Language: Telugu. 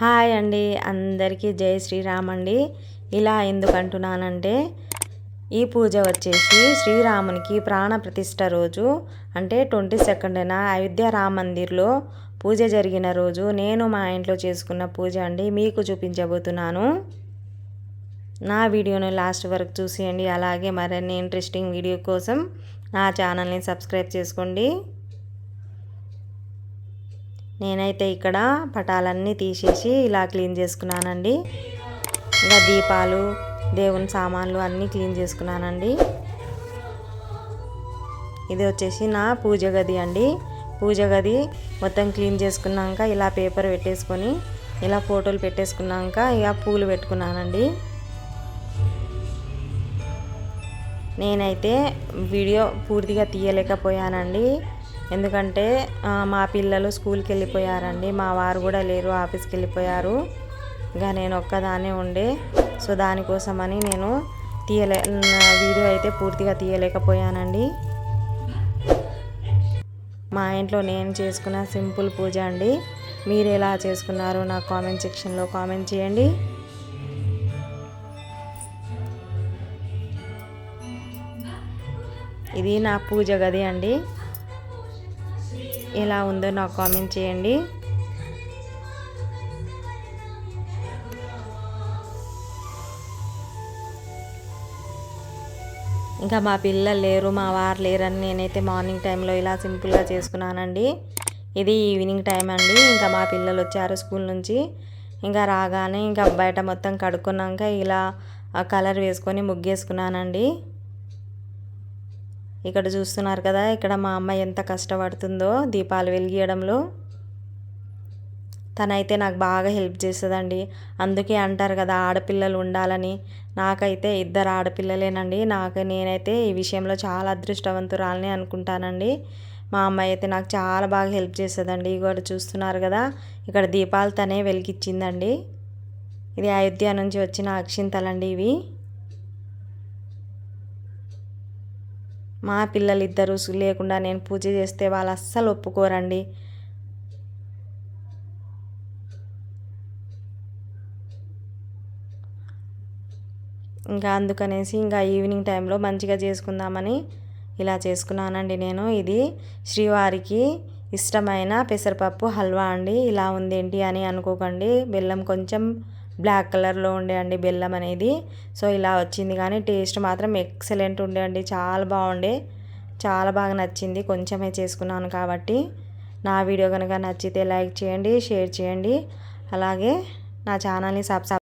హాయ్ అండి. అందరికీ జై శ్రీరామ్ అండి. ఇలా ఎందుకంటున్నానంటే ఈ పూజ వచ్చేసి శ్రీరామునికి ప్రాణ ప్రతిష్ట రోజు. అంటే ట్వంటీ సెకండ్న అయోధ్య రామ మందిర్లో పూజ జరిగిన రోజు. నేను మా ఇంట్లో చేసుకున్న పూజ అండి. మీకు చూపించబోతున్నాను. నా వీడియోను లాస్ట్ వరకు చూసేయండి. అలాగే మరిన్ని ఇంట్రెస్టింగ్ వీడియో కోసం నా ఛానల్ని సబ్స్క్రైబ్ చేసుకోండి. నేనైతే ఇక్కడ పటాలన్నీ తీసేసి ఇలా క్లీన్ చేసుకున్నానండి. ఇంకా దీపాలు దేవుని సామాన్లు అన్నీ క్లీన్ చేసుకున్నానండి. ఇది వచ్చేసి నా పూజ గది అండి. పూజ గది మొత్తం క్లీన్ చేసుకున్నాక ఇలా పేపర్ పెట్టేసుకొని ఇలా ఫోటోలు పెట్టేసుకున్నాక ఇక పూలు పెట్టుకున్నానండి. నేనైతే వీడియో పూర్తిగా తీయలేకపోయానండి. ఎందుకంటే మా పిల్లలు స్కూల్కి వెళ్ళిపోయారండి మా వారు కూడా లేరు ఆఫీస్కి వెళ్ళిపోయారు ఇంకా నేను ఒక్కదాన్నే ఉండే. సో దానికోసమని నేను తీయలే వీడియో అయితే పూర్తిగా తీయలేకపోయానండి. మా ఇంట్లో నేను చేసుకున్న సింపుల్ పూజ అండి. మీరు ఎలా చేసుకున్నారో నా కామెంట్ సెక్షన్లో కామెంట్ చేయండి. ఇది నా పూజ గది అండి. ఎలా ఉందో నాకు కామెంట్ చేయండి. ఇంకా మా పిల్లలు లేరు మా వారు లేరని నేనైతే మార్నింగ్ టైంలో ఇలా సింపుల్గా చేసుకున్నానండి. ఇది ఈవినింగ్ టైం అండి. ఇంకా మా పిల్లలు వచ్చారు స్కూల్ నుంచి. ఇంకా రాగానే ఇంకా బయట మొత్తం కడుక్కున్నాక ఇలా కలర్ వేసుకొని ముగ్గేసుకున్నానండి. ఇక్కడ చూస్తున్నారు కదా ఇక్కడ మా అమ్మ ఎంత కష్టపడుతుందో దీపాలు వెలిగియడంలో. తనైతే నాకు బాగా హెల్ప్ చేస్తుందండి. అందుకే అంటారు కదా ఆడపిల్లలు ఉండాలని. నాకైతే ఇద్దరు ఆడపిల్లలేనండి. నాకు నేనైతే ఈ విషయంలో చాలా అదృష్టవంతురాలని అనుకుంటానండి. మా అమ్మాయి అయితే నాకు చాలా బాగా హెల్ప్ చేస్తుందండి. ఇక్కడ చూస్తున్నారు కదా ఇక్కడ దీపాలు తనే వెలిగించిందండి. ఇది అయోధ్య నుంచి వచ్చిన అక్షింతలండి ఇవి. మా పిల్లలు లేకుండా నేను పూజ చేస్తే వాళ్ళు అస్సలు ఒప్పుకోరండి. ఇంకా అందుకనేసి ఇంకా ఈవినింగ్ టైంలో మంచిగా చేసుకుందామని ఇలా చేసుకున్నానండి నేను. ఇది శ్రీవారికి ఇష్టమైన పెసరపప్పు హల్వా అండి. ఇలా ఉంది ఏంటి అని అనుకోకండి. బెల్లం కొంచెం బ్లాక్ కలర్లో ఉండే అండి బెల్లం అనేది. సో ఇలా వచ్చింది. కానీ టేస్ట్ మాత్రం ఎక్సలెంట్ ఉండే అండి. చాలా బాగుండే. చాలా బాగా నచ్చింది. కొంచెమే చేసుకున్నాను కాబట్టి. నా వీడియో కనుక నచ్చితే లైక్ చేయండి షేర్ చేయండి. అలాగే నా ఛానల్ని సబ్స్క్రైబ్